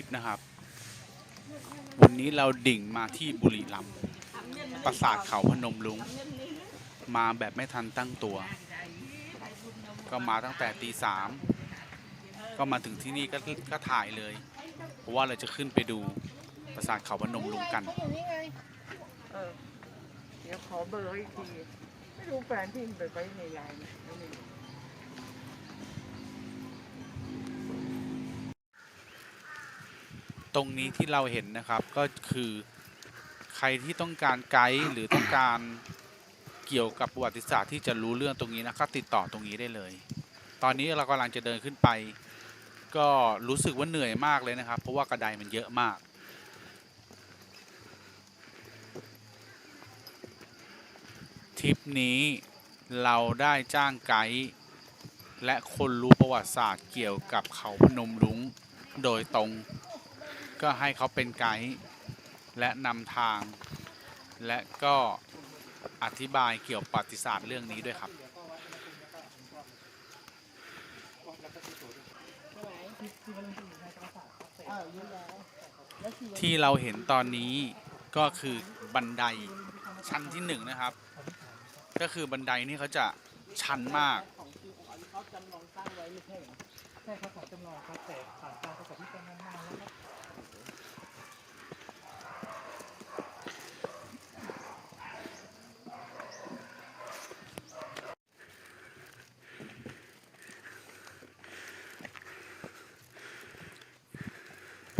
วันนี้ก็เป็นอีกหนึ่งทริปนะครับ วันนี้เราดิ่งมาที่บุรีรัมย์ปราสาทเขาพนมลุง มาแบบไม่ทันตั้งตัว ก็มาตั้งแต่ตีสามก็มาถึงที่นี่ก็ก็ถ่ายเลย เพราะว่าเราจะขึ้นไปดูปราสาทเขาพนมลุงกันเออเดี๋ยวขอเบอร์อีกที ไม่รู้แฟนพิมพ์ไปไว้ในไลน์ไม่รู้ ตรงนี้ที่เราเห็นนะครับก็คือใครที่ต้องการไกด์หรือต้องการเกี่ยวกับประวัติศาสตร์ที่จะรู้เรื่องตรงนี้นะก็ติดต่อตรงนี้ได้เลย ตอนนี้เรากำลังจะเดินขึ้นไป ก็รู้สึกว่าเหนื่อยมากเลยนะครับ เพราะว่ากระไดมันเยอะมากทริปนี้เราได้จ้างไกด์และคนรู้ประวัติศาสตร์เกี่ยวกับเขาพนมรุ้งโดยตรง ก็ให้เขาเป็นไกด์และนำทาง และก็อธิบายเกี่ยวกับประวัติศาสตร์เรื่องนี้ด้วยครับที่เราเห็นตอนนี้ก็คือบันไดชั้นที่หนึ่งนะครับ ก็คือบันไดนี่เขาจะชันมากใช่ครับของจำลองครับแต่ผ่านการประกอบพิจารณาแล้ว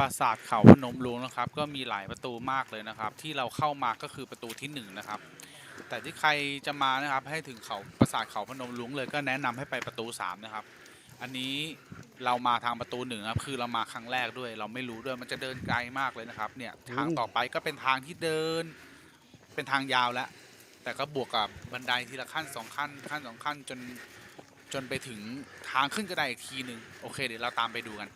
ปราสาทเขาพนมรุ้งนะครับ ก็มีหลายประตูมากเลยนะครับ ที่เราเข้ามาก็คือประตูที่หนึ่งนะครับ แต่ที่ใครจะมานะครับให้ถึงเขาปราสาทเขาพนมรุ้งเลยก็แนะนำให้ไปประตูสามนะครับ อันนี้เรามาทางประตูหนึ่งครับคือเรามาครั้งแรกด้วย เราไม่รู้ด้วยมันจะเดินไกลมากเลยนะครับเนี่ยทางต่อไปก็เป็นทางที่เดิน เป็นทางยาวแล้วแต่ก็บวกกับบันไดทีละขั้นสองขั้นขั้นสองขั้นจนจนไปถึงทางขึ้นกระไดอีกทีหนึ่งโอเคเดี๋ยวเราตามไปดูกัน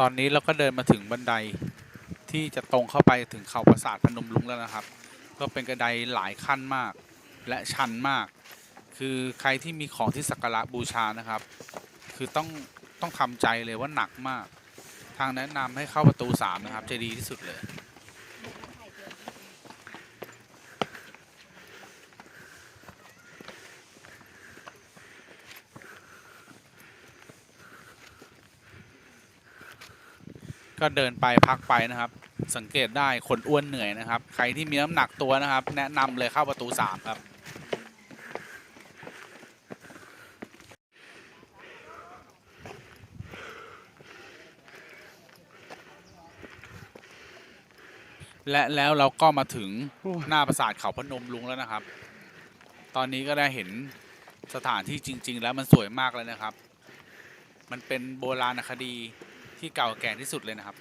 ตอนนี้เราก็เดินมาถึงบันไดที่จะตรงเข้าไปถึงเขาปราสาทพนมรุ้งแล้วนะครับ ก็เป็นกระไดหลายขั้นมาก และชันมาก คือใครที่มีของที่สักการะบูชานะครับ คือต้องต้องทำใจเลยว่าหนักมาก ทางแนะนำให้เข้าประตูสามนะครับจะดีที่สุดเลย ก็เดินไปพักไปนะครับ สังเกตได้คนอ้วนเหนื่อยนะครับ ใครที่มีน้ำหนักตัวนะครับ แนะนำเลยเข้าประตูสามครับและแล้วเราก็มาถึงหน้าปราสาทเขาพนมลุงแล้วนะครับ ตอนนี้ก็ได้เห็นสถานที่จริง ๆ แล้วมันสวยมากเลยนะครับ มันเป็นโบราณคดี ที่เก่าแก่ที่สุดเลยนะครับ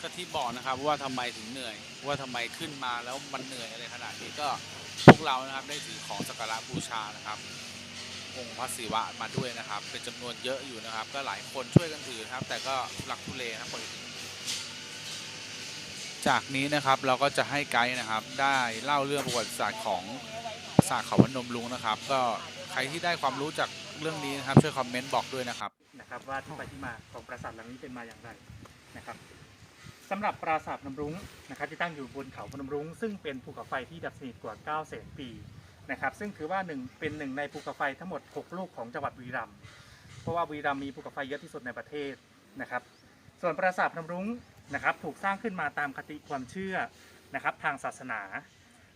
ก็ที่บอกนะครับว่าทำไมถึงเหนื่อย ว่าทำไมขึ้นมาแล้วมันเหนื่อยอะไรขนาดนี้ก็ เรานะครับได้ถือของสักการะบูชานะครับองค์พระศิวะมาด้วยนะครับ เป็นจำนวนเยอะอยู่นะครับ ก็หลายคนช่วยกันถือนะครับ แต่ก็หลักทุเลนะครับจากนี้นะครับเราก็จะให้ไกด์นะครับ ได้เล่าเรื่องประวัติศาสตร์ของปราสาทเขาพนมรุ้งนะครับ ก็ใครที่ได้ความรู้จากเรื่องนี้นะครับช่วยคอมเมนต์บอกด้วยนะครับนะครับ ว่าที่ไปที่มาของปราสาทหลังนี้เป็นมาอย่างไรนะครับ สำหรับปราสาทพนมรุ้งนะครับที่ตั้งอยู่บนเขาพนมรุ้งซึ่งเป็นภูเขาไฟที่ดับสนิทกว่า9แสนปีนะครับซึ่งถือว่าหนึ่งเป็นหนึ่งในภูเขาไฟทั้งหมด 6 ลูกของจังหวัดบุรีรัมย์เพราะว่าบุรีรัมย์มีภูเขาไฟเยอะที่สุดในประเทศนะครับ ส่วนปราสาทพนมรุ้งนะครับถูกสร้างขึ้นมาตามคติความเชื่อนะครับทางศาสนา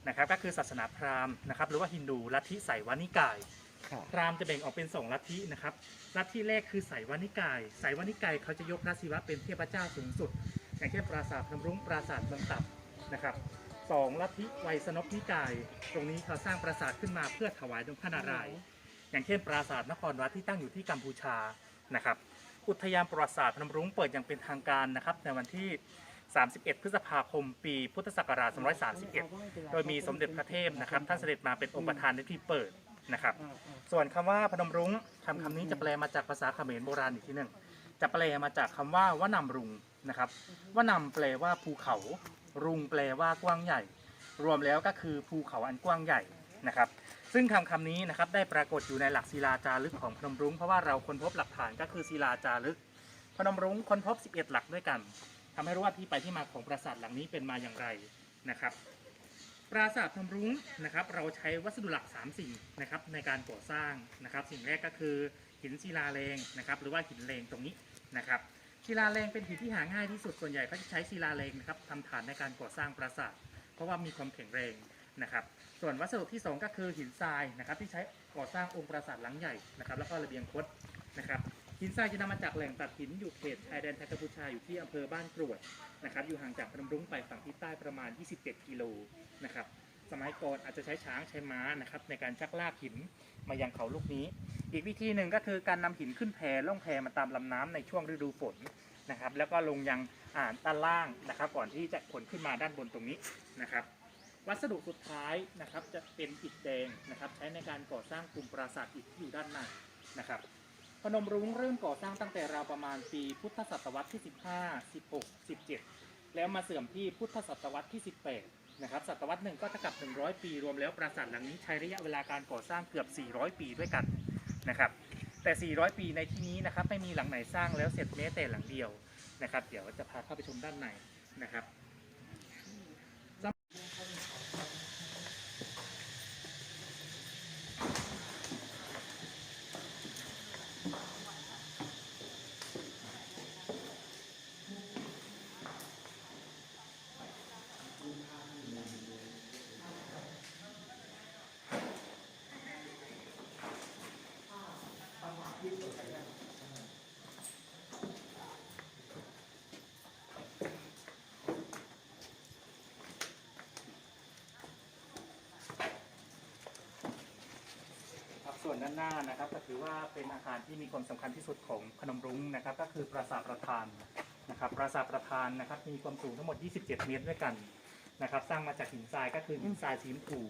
นะครับก็คือศาสนาพราหมณ์นะครับหรือว่าฮินดูลัทธิไสยวานิกายพราหมณ์จะแบ่งออกเป็นสองลัทธินะครับลัทธิแรกคือไสยวานิกายไสยวานิกายเขาจะยกพระศิวะเป็นเทพเจ้าสูงสุด อย่างเช่นปราสาทพนมรุ้งปราสาทเมืองตับนะครับสองลัทธิไวยสนพนิกาย ตรงนี้เขาสร้างปราสาทขึ้นมาเพื่อถวายดวงพระนารายณ์อย่างเช่น ปราสาทนครวัดที่ตั้งอยู่ที่กัมพูชานะครับ อุทยานประวัติศาสตร์พนมรุ้งเปิดอย่างเป็นทางการนะครับ ในวันที่ 31 พฤษภาคม ปีพุทธศักราช 231 โดยมีสมเด็จพระเทพนะครับท่านเสด็จมาเป็นองค์ประธานในพิธีเปิดนะครับ ส่วนคำว่าพนมรุ้งคำคำนี้จะแปลมาจากภาษาเขมรโบราณอีกทีหนึ่งจะแปลมาจากคำว่าว่านำรุง นะครับว่านำแปลว่าภูเขา รุงแปลว่ากว้างใหญ่ รวมแล้วก็คือภูเขาอันกว้างใหญ่นะครับ ซึ่งคำคำนี้นะครับได้ปรากฏอยู่ในหลักศิลาจารึกของพนมรุ้งเพราะว่าเราค้นพบหลักฐานก็คือศิลาจารึก พนมรุ้งค้นพบ 11 หลักด้วยกันทำให้รู้ว่าที่ไปที่มาของปราสาทหลังนี้เป็นมาอย่างไรนะครับ ปราสาทพนมรุ้งนะครับ เราใช้วัสดุหลัก 3 สิ่งนะครับในการก่อสร้างนะครับ สิ่งแรกก็คือหินศิลาแรงนะครับ หรือว่าหินแรงตรงนี้นะครับ ศิลาแรงเป็นหินที่หาง่ายที่สุดส่วนใหญ่เขาจะใช้ศิลาแรงนะครับทำฐานในการก่อสร้างปราสาท เพราะว่ามีความแข็งแรงนะครับ ส่วนวัสดุที่ 2 ก็คือหินทรายนะครับ ที่ใช้ก่อสร้างองค์ปราสาทหลังใหญ่นะครับ แล้วก็ระเบียงคดนะครับหินทรายจะนำมาจากแหล่งตัดหินอยู่เขตชายแดนไทยกัมพูชาอยู่ที่อำเภอบ้านกรวดนะครับ อยู่ห่างจากพนมรุ้งไปฝั่งทิศใต้ประมาณ 27 กิโลนะครับ สมัยก่อนอาจจะใช้ช้างใช้ม้านะครับในการชักลากหินมายังเขาลูกนี้ อีกวิธีหนึ่งก็คือการนำหินขึ้นแพล่องแพมาตามลำน้ำในช่วงฤดูฝนนะครับ แล้วก็ลงยังอ่านด้านล่างนะครับ ก่อนที่จะขนขึ้นมาด้านบนตรงนี้นะครับ วัสดุสุดท้ายนะครับจะเป็นอิฐแดงนะครับใช้ในการก่อสร้างกลุ่มปราสาทอิฐที่อยู่ด้านในนะครับพนมรุ้งเริ่มก่อสร้างตั้งแต่ราวประมาณปีพุทธศตวรรษที่ 15 16 17 แล้วมาเสื่อมที่พุทธศตวรรษที่ 18 นะครับศตวรรษหนึ่งก็เท่ากับ 100 ปี รวมแล้วปราสาทหลังนี้ใช้ระยะเวลาการก่อสร้างเกือบ 400 ปีด้วยกันนะครับแต่ 400 ปีในที่นี้นะครับไม่มีหลังไหนสร้างแล้วเสร็จแม้แต่หลังเดียวนะครับ เดี๋ยวจะพาเข้าไปชมด้านในนะครับ ส่วนด้านหน้านะครับก็ถือว่าเป็นอาคารที่มีความสำคัญที่สุดของพนมรุ้งนะครับ ก็คือปราสาทประธานนะครับปราสาทประธานนะครับมีความสูงทั้งหมด 27 เมตรด้วยกันนะครับ สร้างมาจากหินทรายก็คือหินทรายสีชมพู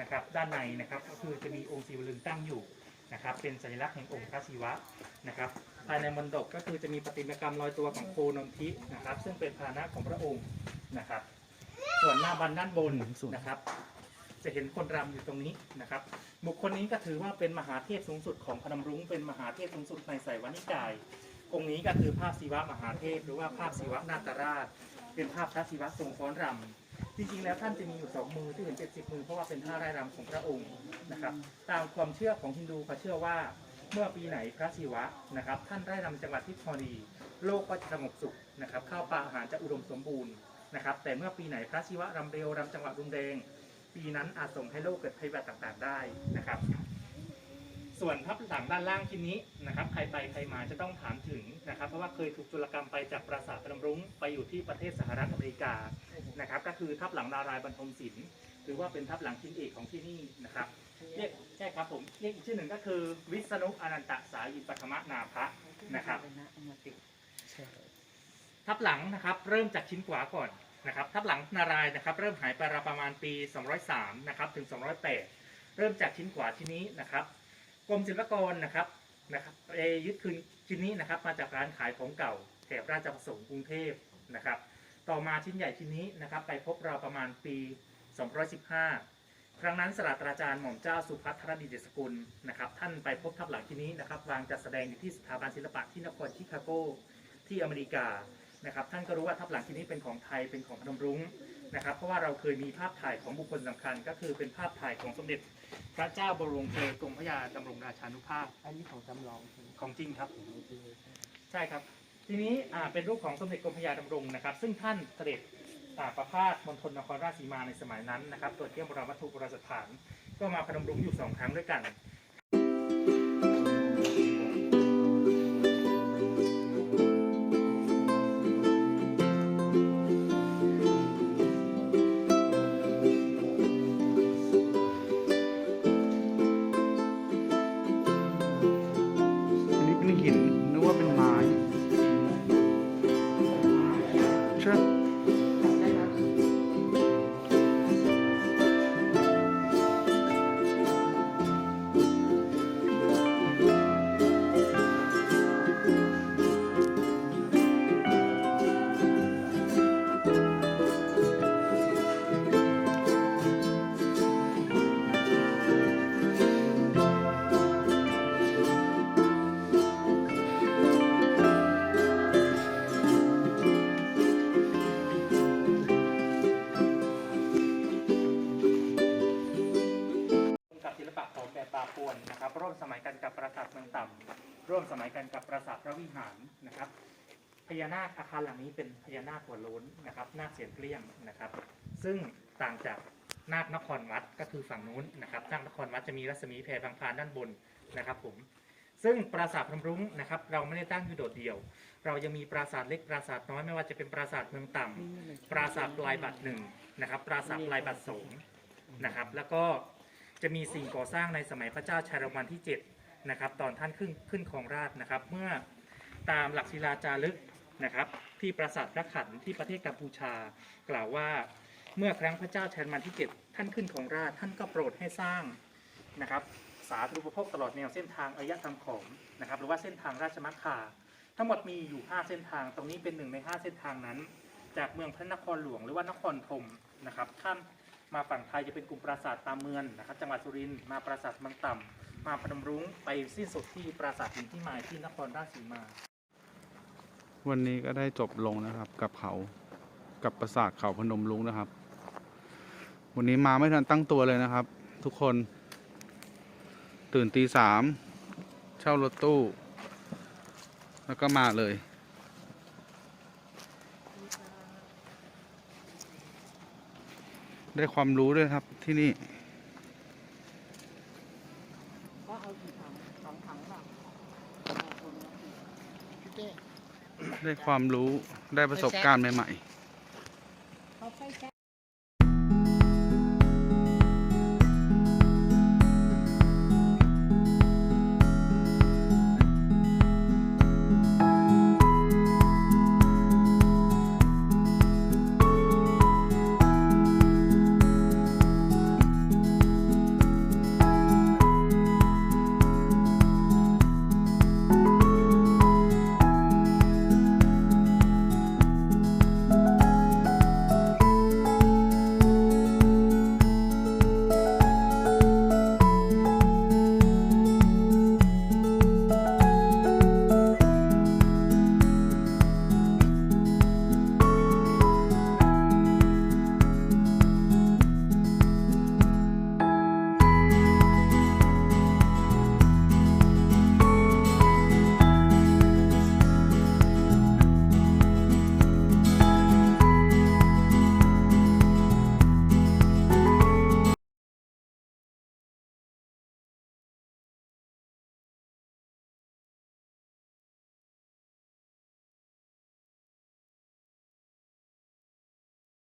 นะครับด้านในนะครับก็คือจะมีองค์ศิวลึงตั้งอยู่นะครับเป็นสัญลักษณ์แห่งองค์พระศิวะนะครับภายในมณฑปก็คือจะมีประติมากรรมลอยตัวของโคนมทินะครับ ซึ่งเป็นพาหนะของพระองค์นะครับ ส่วนหน้าบันด้านบนนะครับ จะเห็นคนรำอยู่ตรงนี้นะครับ บุคคลนี้ก็ถือว่าเป็นมหาเทพสูงสุดของพนมรุ้งเป็นมหาเทพสูงสุดในไสยวานิกาย องค์นี้ก็คือภาพศิวะมหาเทพหรือว่าภาพศิวะนาตราช เป็นภาพพระศิวะทรงฟ้อนรำจริงๆแล้วท่านจะมีอยู่สองมือที่เห็นเป็นสิบมือเพราะว่าเป็นท่าไร่รำของพระองค์นะครับ ตามความเชื่อของฮินดูเขาเชื่อว่าเมื่อปีไหนพระศิวะนะครับ ท่านไร่รำจังหวัดที่พอดี โลกก็จะสงบสุขนะครับข้าวปลาอาหารจะอุดมสมบูรณ์นะครับ แต่เมื่อปีไหนพระศิวะรำเร็วรำจังหวะรุนแรง ปีนั้นอาจส่งให้โลกเกิดภัยพิบัติต่างๆได้นะครับ ส่วนทับหลังด้านล่างชิ้นนี้นะครับ ใครไปใครมาจะต้องถามถึงนะครับ เพราะว่าเคยถูกจุลกรรมไปจากปราสาทพนมรุ้งไปอยู่ที่ประเทศสหรัฐอเมริกานะครับ ก็คือทับหลังนารายณ์บรรทมศิลป์ถือว่าเป็นทับหลังชิ้นเอกของที่นี่นะครับเรียกใช่ครับผมเรียกอีกชื่อหนึ่งก็คือ วิษณุอนันตสายิปฐมนาภะนะครับทับหลังนะครับ เริ่มจากชิ้นขวาก่อน นะครับทับหลังนารายนะครับเริ่มหายไปราวประมาณปี 203นะครับถึง 208 เริ่มจากชิ้นขวาชิ้นนี้นะครับกรมศิลปากรนะครับนะครับเอยึดคืนชิ้นนี้นะครับมาจากร้านขายของเก่าแถบราชประสงค์กรุงเทพนะครับต่อมาชิ้นใหญ่ชิ้นนี้นะครับไปพบเราประมาณปี 215 ครั้งนั้นศาสตราจารย์หม่อมเจ้าสุพัทรดิเดสกุลนะครับท่านไปพบทับหลังชิ้นนี้นะครับวางจัดแสดงอยู่ที่สถาบันศิลปะที่นครชิคาโกที่อเมริกา นะครับท่านก็รู้ว่าทับหลังที่นี้เป็นของไทยเป็นของพนมรุ้งนะครับ เพราะว่าเราเคยมีภาพถ่ายของบุคคลสำคัญ ก็คือเป็นภาพถ่ายของสมเด็จพระเจ้าบรมเธอกรมพระยาดำรงราชานุภาพ อันนี้ของจำลองของจริงครับ ใช่ครับ ทีนี้เป็นรูปของสมเด็จกรมพระยาดำรงนะครับ ซึ่งท่านเสด็จอ่าประพาสมณฑลนครราชสีมาในสมัยนั้นนะครับตรวจเยี่ยมโบราณวัตถุโบราณสถาน ก็มาพนมรุ้งอยู่สองครั้งด้วยกัน วมสมัยกันกับปราสาทเมืองต่ำร่วมสมัยกันกับปราสาทพระวิหารนะครับ พญานาคอาคารหลังนี้เป็นพญานาคหัวโล้นนะครับนาคเสียนเกลี้ยงนะครับ ซึ่งต่างจากนาคนครวัดก็คือฝั่งนู้นนะครับนาคนครวัดจะมีรัศมีแผ่พังพานด้านบนนะครับผมซึ่งปราสาทพนมรุ้งนะครับ เราไม่ได้ตั้งอยู่โดดเดี่ยว เรายังมีปราสาทเล็กปราสาทน้อยไม่ว่าจะเป็นปราสาทเมืองต่ำปราสาทลายบัตรหนึ่งนะครับ ปราสาทลายบัตรสองนะครับ แล้วก็ จะมีสิ่งก่อสร้างในสมัยพระเจ้าชัยรมันที่7นะครับตอนท่านขึ้นขึ้นครองราชนะครับ เมื่อตามหลักศิลาจารึกนะครับ ที่ปราสาทพระขันที่ประเทศกัมพูชากล่าวว่า เมื่อครั้งพระเจ้าชัยรมันที่ 7 ท่านขึ้นครองราชท่านก็โปรดให้สร้างนะครับสาธารณูปโภคตลอดแนวเส้นทางอารยธรรมของนะครับ หรือว่าเส้นทางราชมัคคาทั้งหมดมีอยู่ 5 เส้นทาง ตรงนี้เป็นหนึ่งใน 5 เส้นทางนั้น จากเมืองพระนครหลวงหรือว่านครธมนะครับข้าม มาฝั่งไทยจะเป็นกลุ่มปราสาทตามเมืองนะครับ จังหวัดสุรินทร์มาปราสาทมืองต่ำมาพนมรุ้งไปสิ้นสุดที่ปราสาทหินที่มายที่นครราชสีมา วันนี้ก็ได้จบลงนะครับ กับเขากับปราสาทเขาพนมรุ้งนะครับ วันนี้มาไม่ทันตั้งตัวเลยนะครับ ทุกคนตื่นตีสามเช่ารถตู้ แล้วก็มาเลย ได้ความรู้ด้วยครับที่นี่ก็เอากี่ถังสองถังป่ะพี่เต้ได้ความรู้ได้ประสบการณ์ใหม่เขาไปแค่